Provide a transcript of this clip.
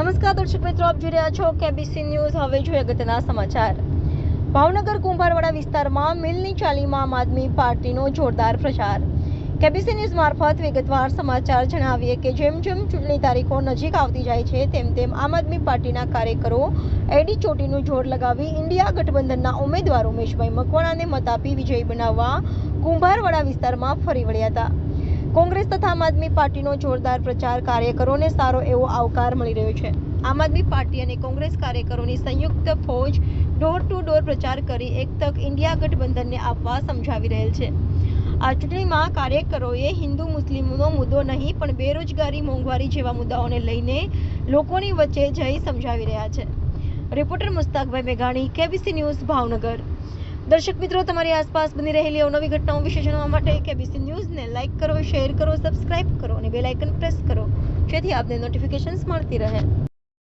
નમસ્કાર, દર્શક મિત્રો, આપ જોઈ રહ્યા છો કેબીસી ન્યૂઝ હવે જોઈએ અગત્યના સમાચાર. ભાવનગર, કુંભારવાડા વિસ્તારમાં મિલની ચાલીમાં આમ આદમી પાર્ટીનો જોરદાર પ્રચાર. કેબીસી ન્યૂઝ મારફત વિગતવાર સમાચાર જણાવીએ કે જેમ જેમ ચૂંટણી તારીખો નજીક આવતી જાય છે, તેમ તેમ આમ આદમી પાર્ટીના કાર્યકરો એડી ચોટીનું જોર લગાવી ઇન્ડિયા ગઠબંધનના ઉમેદવાર ઉમેશભાઈ મકવાણાને મત આપી વિજયી બનાવવા કુંભારવાડા વિસ્તારમાં ફરી વળ્યા હતા. કોંગ્રેસ તથા આમ આદમી પાર્ટીનો જોરદાર પ્રચાર કાર્યકરોને સારો એવો આવકાર મળી રહ્યો છે. આમ આદમી પાર્ટી અને કોંગ્રેસ કાર્યકરોની સંયુક્ત ફોજ ડોર ટુ ડોર પ્રચાર કરી એક તક ઇન્ડિયા ગઠબંધનને આપવા સમજાવી રહેલ છે. આ ચૂંટણીમાં કાર્યકરોએ હિન્દુ મુસ્લિમનો મુદ્દો નહીં, પણ બેરોજગારી, મોંઘવારી જેવા મુદ્દાઓને લઈને લોકોની વચ્ચે જઈ સમજાવી રહ્યા છે. રિપોર્ટર મુસ્તાકભાઈ મેઘાણી, કેબીસી ન્યૂઝ ભાવનગર. દર્શક મિત્રો, તમારી આસપાસ બની રહેલી અવનવી ઘટનાઓ વિશે જાણવા માટે કેબીસી ન્યૂઝને લાઇક કરો શેર કરો સબસ્ક્રાઇબ કરો અને બેલ આઇકન પ્રેસ કરો, જેથી આપને નોટિફિકેશન્સ મળતી રહે.